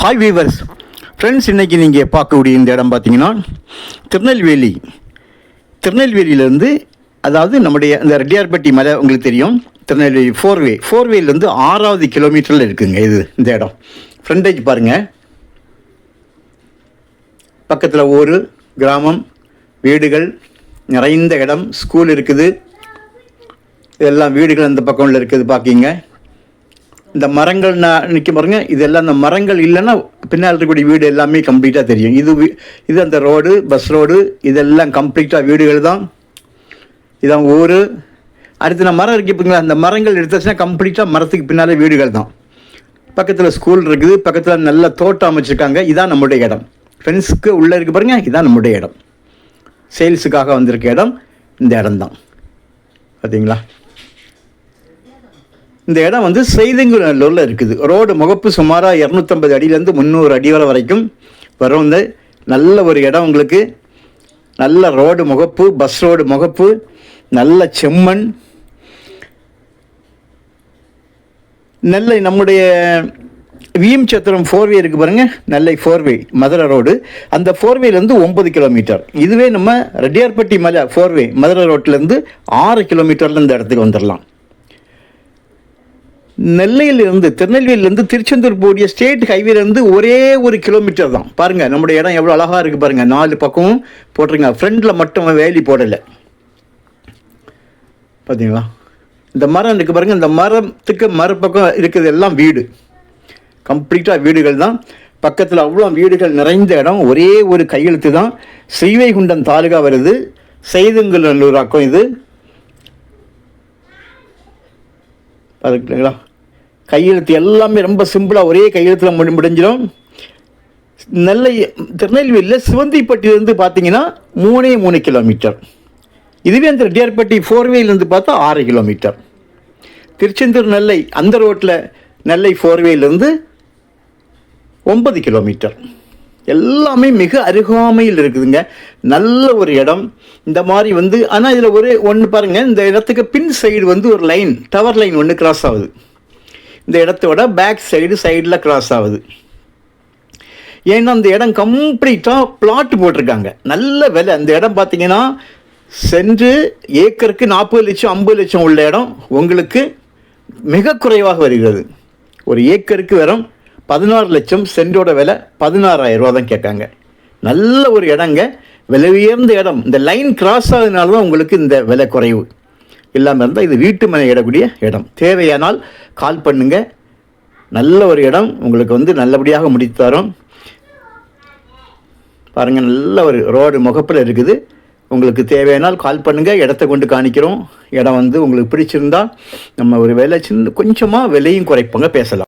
Hi viewers friends இன்றைக்கி நீங்கள் பார்க்கக்கூடிய இந்த இடம் பார்த்தீங்கன்னா திருநெல்வேலி. திருநெல்வேலியிலேருந்து அதாவது நம்முடைய இந்த ரெட்டியார்பட்டி மலை உங்களுக்கு தெரியும். திருநெல்வேலி ஃபோர்வே ஃபோர்வேலேருந்து ஆறாவது கிலோமீட்டரில் இருக்குங்க இது இந்த இடம். ஃப்ரண்டேஜ் பாருங்கள் பக்கத்தில் ஊர் கிராமம் வீடுகள் நிறைந்த இடம் ஸ்கூல் இருக்குது. இதெல்லாம் வீடுகள் அந்த பக்கம்ல இருக்குது பார்க்கிங்க இந்த மரங்கள் நான் நிற்க பாருங்க இதெல்லாம் அந்த மரங்கள் இல்லைன்னா பின்னால் இருக்கக்கூடிய வீடு எல்லாமே கம்ப்ளீட்டாக தெரியும். இது வீ- இது அந்த ரோடு பஸ் ரோடு இதெல்லாம் கம்ப்ளீட்டாக வீடுகள் தான். இதான் ஊர். அடுத்து நான் மரம் இருக்கு பார்த்தீங்களா அந்த மரங்கள் எடுத்தாச்சுன்னா கம்ப்ளீட்டாக மரத்துக்கு பின்னாலே வீடுகள் தான். பக்கத்தில் ஸ்கூல் இருக்குது பக்கத்தில் நல்ல தோட்டம் அமைச்சிருக்காங்க இதான் நம்முடைய இடம். ஃப்ரெண்ட்ஸுக்கு உள்ளே இருக்கு பாருங்க இதான் நம்முடைய இடம். சேல்ஸுக்காக வந்திருக்க இடம் இந்த இடம் தான். பார்த்தீங்களா இந்த இடம் வந்து செய்திங்குநல்லூரில் இருக்குது. ரோடு முகப்பு சுமாராக இரநூத்தம்பது அடியிலேருந்து முந்நூறு அடி வரை வரைக்கும் வரும். இந்த நல்ல ஒரு இடம் உங்களுக்கு. நல்ல ரோடு முகப்பு பஸ் ரோடு முகப்பு நல்ல செம்மண். நெல்லை நம்முடைய விஎம் சத்திரம் ஃபோர்வே இருக்குது பாருங்கள் நெல்லை ஃபோர்வே மதுரை ரோடு. அந்த ஃபோர்வேலேருந்து ஒம்பது கிலோமீட்டர் இதுவே நம்ம ரெட்டியார்பட்டி மலை ஃபோர்வே மதுரை ரோட்லேருந்து ஆறு கிலோமீட்டரில் இந்த இடத்துக்கு வந்துடலாம் நெல்லையிலிருந்து திருநெல்வேலியிலேருந்து திருச்செந்தூர் போடிய ஸ்டேட் ஹைவேலேருந்து ஒரே ஒரு கிலோமீட்டர் தான். பாருங்கள் நம்முடைய இடம் எவ்வளோ அழகாக இருக்குது பாருங்கள் நாலு பக்கமும் போட்டிருங்க ஃப்ரண்டில் மட்டும் வேலி போடலை. பார்த்தீங்களா இந்த மரம் இருக்குது பாருங்கள் இந்த மரத்துக்கு மறுபக்கம் இருக்கிறது எல்லாம் வீடு. கம்ப்ளீட்டாக வீடுகள் தான். பக்கத்தில் அவ்வளோ வீடுகள் நிறைந்த இடம். ஒரே ஒரு கையெழுத்து தான். ஸ்ரீவைகுண்டம் தாலுகா வருது. செய்துங்கல்லூராக்கம் இது. பார்த்துக்கிட்டீங்களா கையெழுத்து எல்லாமே ரொம்ப சிம்பிளாக ஒரே கையெழுத்தில் முடி முடிஞ்சிடும். நெல்லை திருநெல்வேலியில் சிவந்திப்பட்டியிலேருந்து பார்த்தீங்கன்னா மூணே மூணு கிலோமீட்டர் இதுவே அந்த ரெட்டியார்பட்டி ஃபோர்வேலேருந்து பார்த்தா ஆறு கிலோமீட்டர் திருச்செந்தூர் நெல்லை அந்த ரோட்டில் நெல்லை ஃபோர்வேலேருந்து ஒன்பது கிலோமீட்டர் எல்லாமே மிக அருகாமையில் இருக்குதுங்க. நல்ல ஒரு இடம். இந்த மாதிரி வந்து ஆனால் இதில் ஒரு ஒன்று பாருங்கள் இந்த இடத்துக்கு பின் சைடு வந்து ஒரு லைன் டவர் லைன் ஒன்று கிராஸ் ஆகுது. இந்த இடத்தோட பேக் சைடு சைடில் கிராஸ் ஆகுது. ஏன்னா அந்த இடம் கம்ப்ளீட்டாக பிளாட் போட்டிருக்காங்க. நல்ல விலை. அந்த இடம் பார்த்தீங்கன்னா சென்று ஏக்கருக்கு நாற்பது லட்சம் ஐம்பது லட்சம் உள்ள இடம் உங்களுக்கு மிக குறைவாக வருகிறது. ஒரு ஏக்கருக்கு வெறும் பதினாறு லட்சம் சென்டோட விலை பதினாறாயிரம் ரூபா தான் கேட்காங்க. நல்ல ஒரு இடங்க. விலை உயர்ந்த இடம். இந்த லைன் கிராஸ் ஆகுதுனால தான் உங்களுக்கு இந்த விலை குறைவு. இல்லாமல் இருந்தால் இது வீட்டு மனை இடக்கூடிய இடம். தேவையானால் கால் பண்ணுங்க. நல்ல ஒரு இடம் உங்களுக்கு வந்து நல்லபடியாக முடித்து தரும். பாருங்கள் நல்ல ஒரு ரோடு முகப்பில் இருக்குது. உங்களுக்கு தேவையானால் கால் பண்ணுங்கள் இடத்த கொண்டு காணிக்கிறோம். இடம் வந்து உங்களுக்கு பிடிச்சிருந்தா நம்ம ஒரு விலை சின்ன கொஞ்சமாக விலையும் குறைப்பாங்க பேசலாம்.